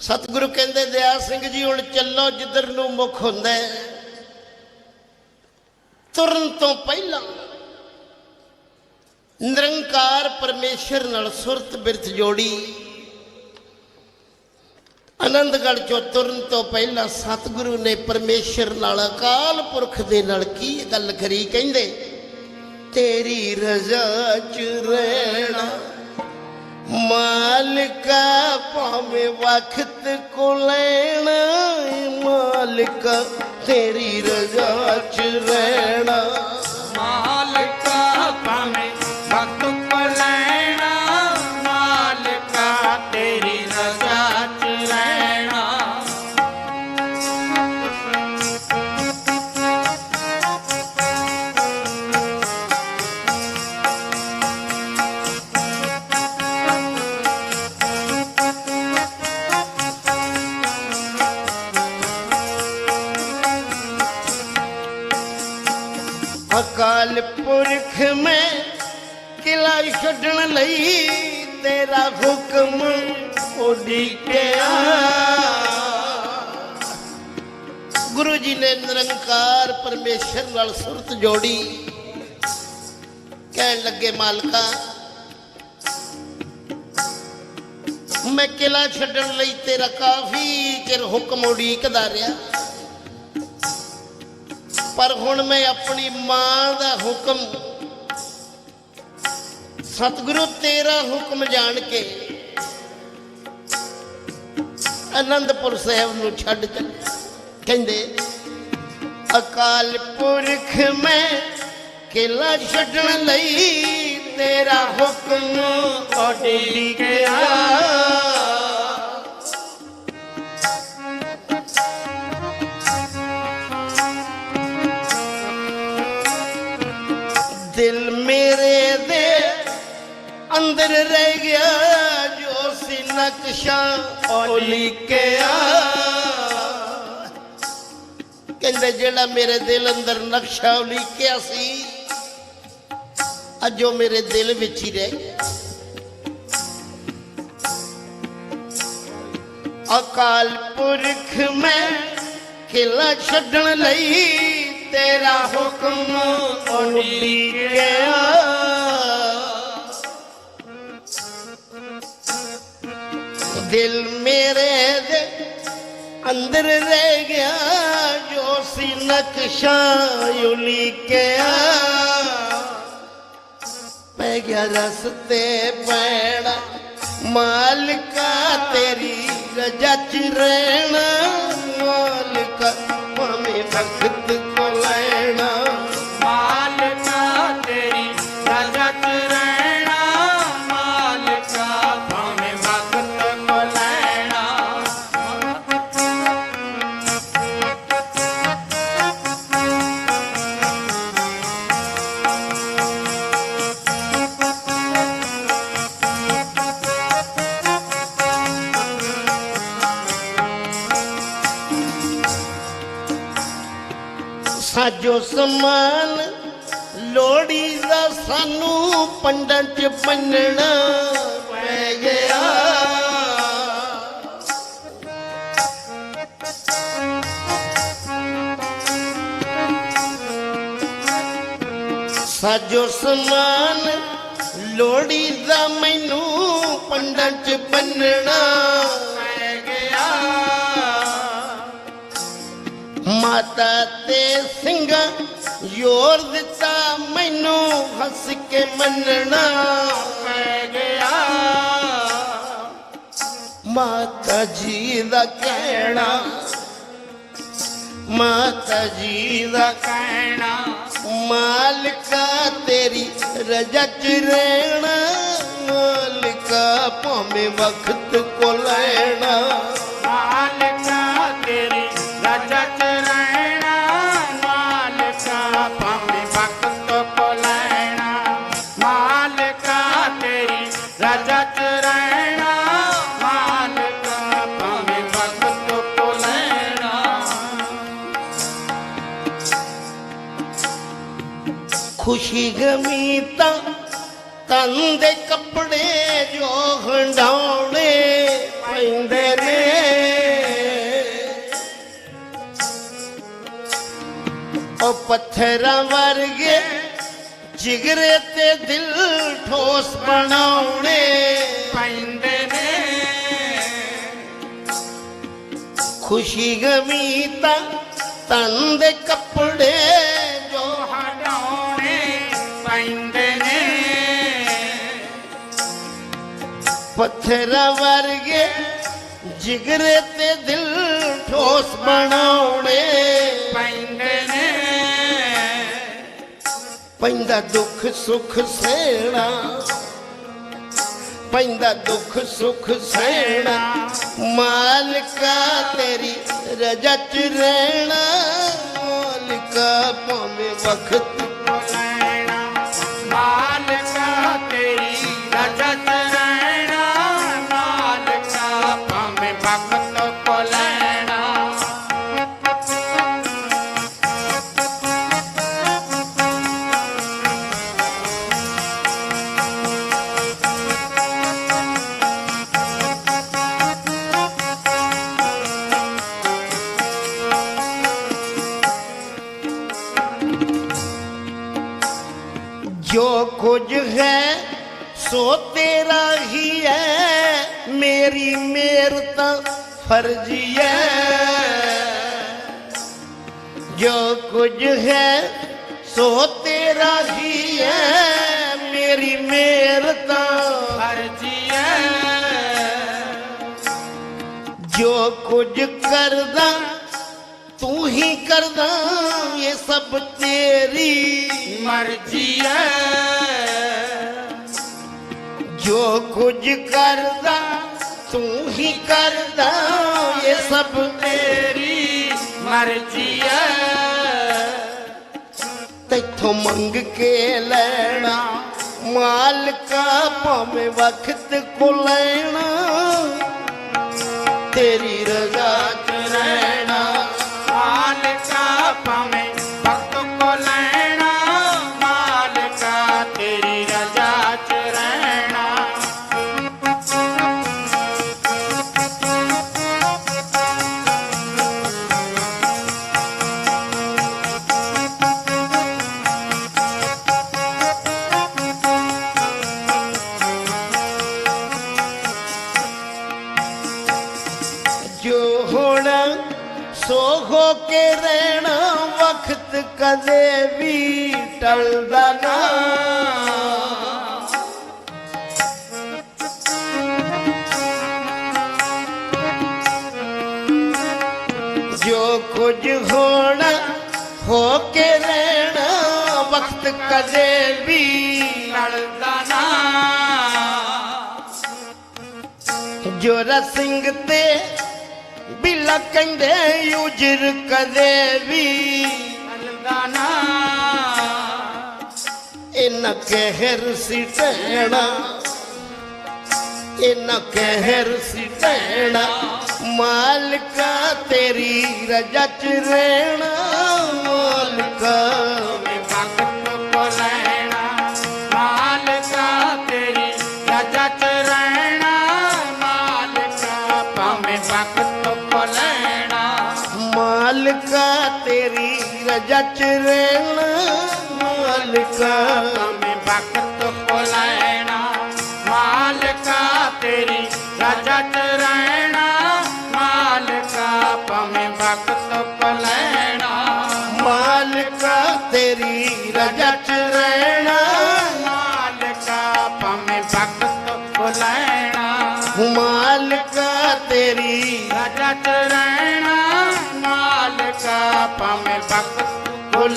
ਸਤਿਗੁਰੂ ਕਹਿੰਦੇ, ਦਇਆ ਸਿੰਘ ਜੀ, ਹੁਣ ਚੱਲੋ ਜਿੱਧਰ ਨੂੰ ਮੁਖ ਹੁੰਦਾ ਤੁਰਨ ਤੋਂ ਪਹਿਲਾਂ ਨਿਰੰਕਾਰ ਪਰਮੇਸ਼ਰ ਨਾਲ ਸੁਰਤ ਬਿਰਥ ਜੋੜੀ, ਆਨੰਦਗੜ੍ਹ ਚੋਂ ਤੁਰਨ ਤੋਂ ਪਹਿਲਾਂ ਸਤਿਗੁਰੂ ਨੇ ਪਰਮੇਸ਼ਰ ਨਾਲ ਅਕਾਲ ਪੁਰਖ ਦੇ ਨਾਲ ਕੀ ਗੱਲ ਕਰੀ? ਕਹਿੰਦੇ, ਤੇਰੀ ਰਜ਼ਾ ਚ ਰਹਿਣਾ ਮਾਲਕਾ ਭਾਵੇਂ ਵਕਤ ਕੋ ਲੈਣਾ ਏ ਮਾਲਕਾ ਤੇਰੀ ਰਜ਼ਾ ਚ ਰਹਿਣਾ। ਮਾਲਕਾ ਭਾਵੇਂ ਵਕਤ ਕਿਲਾ ਛੱਡਣ ਲਈ ਤੇਰਾ ਹੁਕਮ ਉਡੀਕਿਆ ਗੁਰੂ ਜੀ ਨੇ ਨਿਰੰਕਾਰ ਪਰਮੇਸ਼ਰ ਨਾਲ ਸੁਰਤ ਜੋੜੀ। ਕਹਿਣ ਲੱਗੇ, ਮਾਲਕਾ, ਮੈਂ ਕਿਲਾ ਛੱਡਣ ਲਈ ਤੇਰਾ ਕਾਫੀ ਚਿਰ ਹੁਕਮ ਉਡੀਕਦਾ ਰਿਹਾ। ਪਰ ਹੁਣ ਮੈਂ ਆਪਣੀ ਮਾਂ ਦਾ ਹੁਕਮ ਸਤਿਗੁਰੂ, ਤੇਰਾ ਹੁਕਮ ਜਾਣ ਕੇ ਅਨੰਦਪੁਰ ਸਾਹਿਬ ਨੂੰ ਛੱਡ ਚੱਲਿਆ ਕਹਿੰਦੇ, ਅਕਾਲ ਪੁਰਖ ਮੈਂ ਕਿਲਾ ਛੱਡਣ ਲਈ ਤੇਰਾ ਹੁਕਮ ਗਿਆ। ਦਿਲ ਅੰਦਰ ਰਹਿ ਗਿਆ ਜੋ ਸੀ ਨਕਸ਼ਾ ਉਲੀਕਿਆ ਕਹਿੰਦੇ, ਜਿਹੜਾ ਮੇਰੇ ਦਿਲ ਅੰਦਰ ਨਕਸ਼ਾ ਉਲੀਕਿਆ ਸੀ, ਅੱਜ ਉਹ ਮੇਰੇ ਦਿਲ ਵਿੱਚ ਹੀ ਰਹਿ ਗਿਆ। ਅਕਾਲ ਪੁਰਖ ਮੈਂ ਕਿਲਾ ਛੱਡਣ ਲਈ ਤੇਰਾ ਹੁਕਮ ਉਡੀਕਿਆ ਦਿਲ ਮੇਰੇ ਦੇ ਅੰਦਰ ਰਹਿ ਗਿਆ, ਜੋ ਸੀ ਨਕਸ਼ਾ ਉਲੀਕਿਆ। ਪੈ ਗਿਆ ਰਸਤੇ ਪੈਣਾ, ਮਾਲਕਾ ਤੇਰੀ ਰਜਾ ਚ ਰਹਿਣਾ, ਮਾਲਕਾ ਭਾਵੇਂ ਵਕਤ ਸਾਜੋ ਸਮਾਨ ਲੋੜੀ ਦਾ ਸਾਨੂੰ ਪੰਡਾਂ ਚ ਬੰਨਣਾ ਪੈ ਗਿਆ। ਸਾਜੋ ਸਮਾਨ ਲੋੜੀ ਦਾ ਮੈਨੂੰ ਪੰਡਾਂ ਚ ਬੰਨਣਾ ਮਾਤਾ ਤੇ ਸਿੰਘਾ ਯੋਰ ਦਿੱਤਾ, ਮੈਨੂੰ ਹੱਸ ਕੇ ਮੰਨਣਾ ਪੈ ਗਿਆ। ਮਾਤਾ ਜੀ ਦਾ ਕਹਿਣਾ, ਮਾਤਾ ਜੀ ਦਾ ਕਹਿਣਾ, ਮਾਲਕਾ ਤੇਰੀ ਰਜਾ ਚ ਰਹਿਣਾ, ਮਾਲਕਾ ਭਾਵੇਂ ਵਕਤ ਕੋ ਲੈਣਾ। ਖੁਸ਼ੀ ਗਮੀ ਤਾਂ ਤਨ ਕੱਪੜੇ ਜੋ ਹੰਡਾਉਣੇ ਪੈਂਦੇ ਨੇ। ਉਹ ਪੱਥਰਾਂ ਵਰਗੇ ਜਿਗਰੇ ਤੇ ਦਿਲ ਠੋਸ ਬਣਾਉਣੇ ਪੈਂਦੇ ਨੇ। ਖੁਸ਼ੀ ਗਮੀ ਤਾਂ ਤਨ ਕੱਪੜੇ ਪੱਥਰਾਂ ਵਰਗੇ ਜਿਗਰੇ ਤੇ ਦਿਲ ਠੋਸ ਬਣਾਉਣੇ ਪੈਂਦੇ ਨੇ। ਪੈਂਦਾ ਦੁੱਖ ਸੁੱਖ ਸਹਿਣਾ। ਪੈਂਦਾ ਦੁੱਖ ਸੁੱਖ ਸਹਿਣਾ। ਮਾਲਕਾ ਤੇਰੀ ਰਜਾ ਚ ਰਹਿਣਾ। ਮਾਲਕਾ ਭਾਵੇਂ ਵਕਤ ਮੇਰ ਤਾਂ ਫਰਜ਼ੀ ਹੈ ਜੋ ਕੁਝ ਹੈ, ਸੋ ਤੇਰਾ ਹੀ ਹੈ। ਮੇਰੀ ਮੇਰ ਤਾਂ ਫਰਜੀ ਹੈ। ਜੋ ਕੁਝ ਕਰਦਾ, ਤੂੰ ਹੀ ਕਰਦਾ, ਇਹ ਸਭ ਤੇਰੀ ਮਰਜ਼ੀ ਹੈ। ਜੋ ਕੁਝ ਕਰਦਾ ਤੂੰ ਹੀ ਕਰਦਾ ਇਹ ਸਭ ਤੇਰੀ ਮਰਜ਼ੀ ਹੈ ਤੈਥੋਂ ਮੰਗ ਕੇ ਲੈਣਾ, ਮਾਲਕਾ ਭਾਵੇਂ ਵਕਤ ਕੋ ਲੈਣਾ। ਤੇਰੀ ਰਜ਼ਾ ਕਦੇ ਵੀ ਟਲਦਾ ਨਾ। ਜੋ ਕੁਝ ਹੋਣਾ ਹੋ ਕੇ ਰਹਿਣਾ, ਵਕਤ ਕਦੇ ਵੀ ਟਲਦਾ ਨਾ। ਜੋ ਰਸਿੰਗ ਤੇ ਬਿਲਾ ਕਹਿੰਦੇ ਉਜਰ ਕਦੇ ਵੀ ਲੜਦਾ ਨਾ ਕਹਿਰ ਸੀ ਟਹਿਣਾ ਇਹਨਾਂ ਕਹਿਰ ਸੀ ਮਾਲਕਾ ਤੇਰੀ ਰਜਾ ਚ ਰਹਿਣਾ ਮਾਲਕਾ ਰਜਾ ਚ ਰਹਿਣਾ ਮਾਲਕਾ। ਭਾਵੇਂ ਵਕਤ ਕੋ ਲੈਣਾ ਮਾਲਕਾ ਤੇਰੀ ਭਾਵੇਂ ਵਕਤ ਕੋ